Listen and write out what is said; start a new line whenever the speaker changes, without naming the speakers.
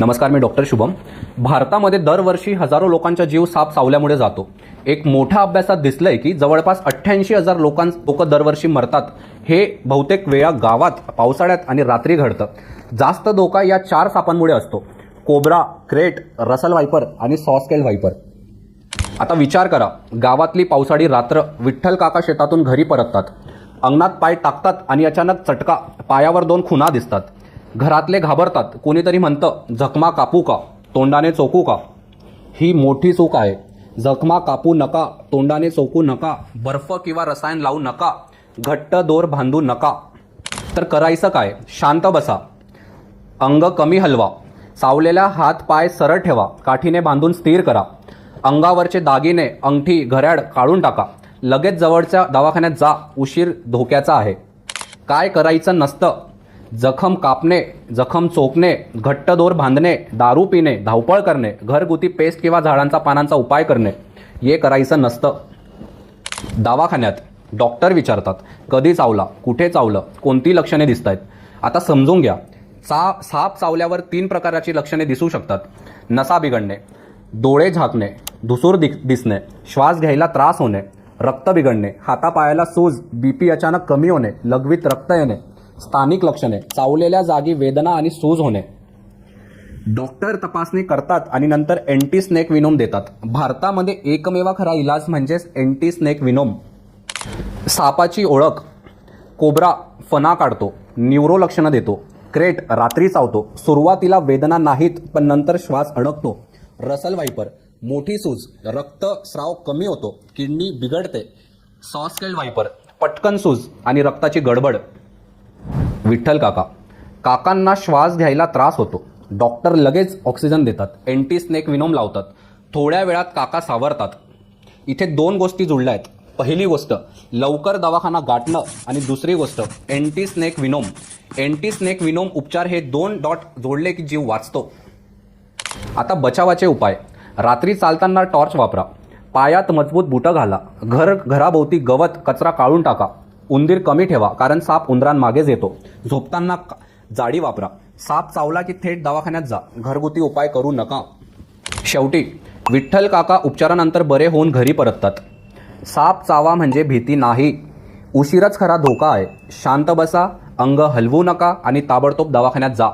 नमस्कार मी डॉक्टर शुभम. भारतामध्ये दरवर्षी हजारो लोकांचा जीव साप चावल्यामुळे जातो. एक मोठ्या अभ्यासात दिसलंय की जवळपास अठ्ठ्याऐंशी हजार लोकां लोक दरवर्षी मरतात. हे बहुतेक वेळा गावात पावसाळ्यात आणि रात्री घडतं. जास्त धोका या चार सापांमुळे असतो. कोब्रा क्रेट रसल व्हायपर आणि सॉस्केल वायपर आता विचार करा गावातली पावसाळी रात्र विठ्ठल काका शेतातून घरी परततात. अंगणात पाय टाकतात आणि अचानक चटका पायावर दोन खुणा दिसतात. घरातले घाबरतात. कोणीतरी म्हणतं जखमा कापू का? तोंडाने चोकू का? ही मोठी चूक आहे. जखमा कापू नका तोंडाने चोकू नका बर्फ किंवा रसायन लावू नका घट्ट दोर बांधू नका. तर करायचं काय? शांत बसा. अंग कमी हलवा. सावलेल्या हात पाय सरळ ठेवा. काठीने बांधून स्थिर करा. अंगावरचे दागिने अंगठी घड्याळ काढून टाका. लगेच जवळच्या दवाखान्यात जा. उशीर धोक्याचा आहे. काय करायचं नसतं. जखम कापणे जखम चोकणे घट्ट दोर बांधणे दारू पिणे धावपळ करणे घरगुती पेस्ट किंवा झाडांचा पानांचा उपाय करणे हे करायचं नसतं. दवाखान्यात डॉक्टर विचारतात कधी चावला? कुठे चावलं? कोणती लक्षणे दिसत आहेत आता समजून घ्या. चा साप चावल्यावर तीन प्रकारची लक्षणे दिसू शकतात. नसा बिघडणे डोळे झाकणे धुसूर दि दिसणे श्वास घ्यायला त्रास होणे रक्त बिघडणे हातापायाला सूज बी पी अचानक कमी होणे लघवीत रक्त येणे स्थानिक लक्षणे चावलेल्या जागी वेदना आणि सूज होणे. डॉक्टर तपासणी करतात आणि नंतर एंटी स्नेक विनोम देतात. भारतामध्ये एकमेवा खरा इलाज म्हणजेच एंटी स्नेक विनोम. सापाची ओळख. कोबरा फणा काढतो न्यूरो लक्षणं देतो क्रेट रात्री चावतो सुरुवातीला वेदना नाहीत पण नंतर श्वास अडकतो. रसल वायपर मोठी सूज रक्त स्राव कमी होतो किडनी बिघडते. सॉस्केल्ड वायपर पटकन सूज आणि रक्ताची गडबड. विठ्ठल काका. काकांना श्वास घ्यायला त्रास होतो. डॉक्टर लगेच ऑक्सिजन देतात. एंटी स्नेक विनोम लावतात. थोड्या वेळात काका सावरतात. इथे दोन गोष्टी जुळल्या आहेत. पहिली गोष्ट लवकर दवाखाना गाठणं आणि दुसरी गोष्ट anti snake venom. Anti snake venom उपचार हे दोन डॉट जोडले की जीव वाचतो. आता बचावाचे उपाय. रात्री चालताना टॉर्च वापरा. पायात मजबूत बुटं घाला. घर घराभोवती गवत कचरा काढून टाका. उंदीर कमी ठेवा कारण साप उंदरांमागेच येतो. झोपताना जाडी वापरा. साप चावला की थेट दवाखान्यात जा. घरगुती उपाय करू नका. शेवटी विठ्ठल काका उपचारानंतर बरे होऊन घरी परततात. साप चावा म्हणजे भीती नाही. उशीरच खरा धोका आहे. शांत बसा अंग हलवू नका आणि ताबडतोब दवाखान्यात जा.